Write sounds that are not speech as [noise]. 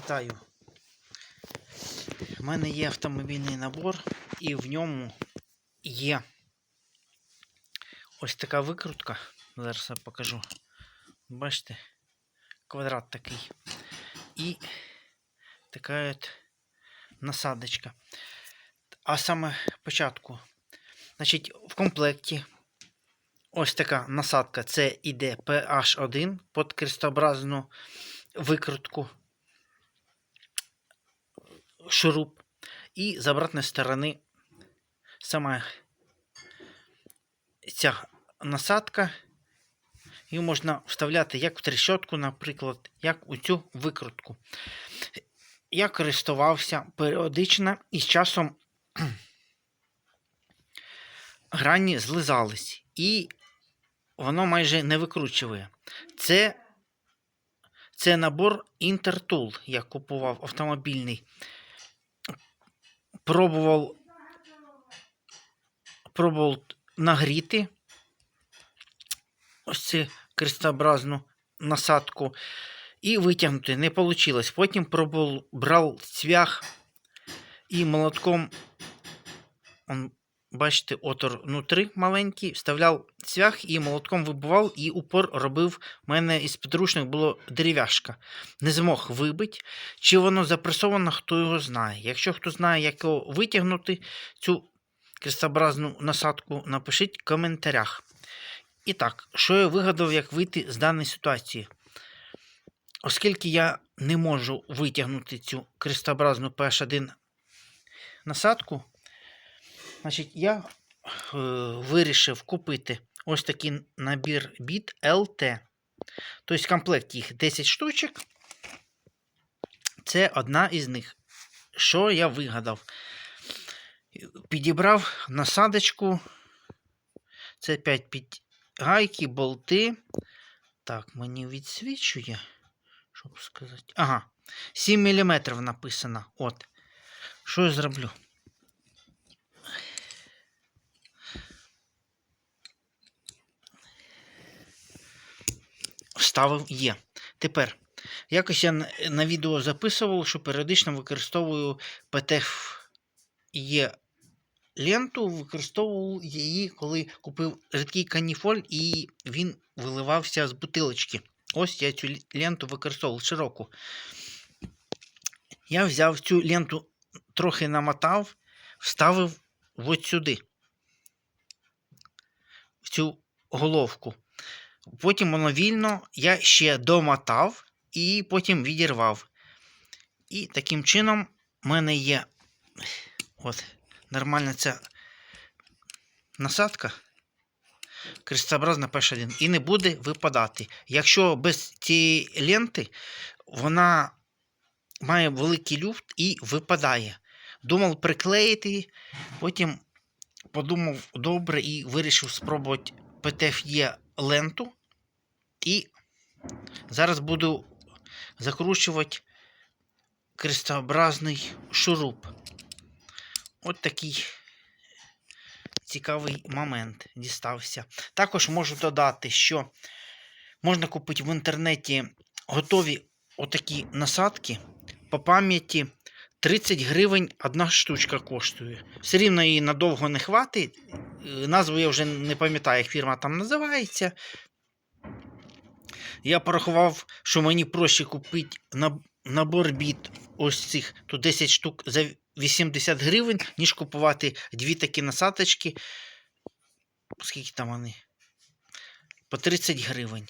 Вітаю. У мене є автомобільний набор, і в ньому є ось така викрутка. Зараз я покажу. Бачите, квадрат такий. І така от насадочка. А саме початку. Значить, в комплекті ось така насадка. Це іде PH1 під крестообразну викрутку шуруп. І з обратної сторони сама ця насадка. Її можна вставляти як в трещотку, наприклад, як у цю викрутку. Я користувався періодично і з часом [clears throat] грані злизались. І воно майже не викручує. Це це набор Intertool. Я купував автомобільний. Пробував, пробував нагріти ось цю крестообразну насадку і витягнути. Не вийшло. Потім пробував, брав цвях і молотком, он, бачите, отвор внутрі маленький, вставляв цвях і молотком вибивав, і упор робив. У мене із підручних було дерев'яшка. Не змог вибити. Чи воно запресовано, хто його знає. Якщо хто знає, як його витягнути, цю крестообразну насадку, напишіть в коментарях. І так, що я вигадав, як вийти з даної ситуації? Оскільки я не можу витягнути цю крестообразну PH1 насадку, значить, я е, вирішив купити ось такий набір біт LT. Тобто, в комплекті їх 10 штучок. Це одна із них. Що я вигадав? Підібрав насадочку. Це 5 під гайки, болти. Так, мені відсвічує. Щоб сказати. Ага. 7 мм написано. От. Що я зроблю? Вставив є. Тепер. Якось я на- відео записував, що періодично використовую PTF є ленту, використовував її, коли купив рідкий каніфоль, і він виливався з бутилочки. Ось я цю ленту використовував широку. Я взяв цю ленту, трохи намотав, вставив от сюди, в цю головку. Потім воно вільно, я ще домотав і потім відірвав. І таким чином в мене є от, нормальна ця насадка крестообразна P1 і не буде випадати. Якщо без цієї ленти вона має великий люфт і випадає. Думав приклеїти, потім подумав добре і вирішив спробувати PTFE ленту. І зараз буду закручувати крестообразний шуруп. От такий цікавий момент дістався. Також можу додати, що можна купити в інтернеті готові отакі насадки по пам'яті. 30 гривень одна штучка коштує. Все рівно її надовго не хватить. Е, Назву я вже не пам'ятаю, як фірма там називається. Я порахував, що мені проще купити набор біт ось цих тут 10 штук за 80 гривень, ніж купувати дві такі насадочки. Скільки там вони? По 30 гривень.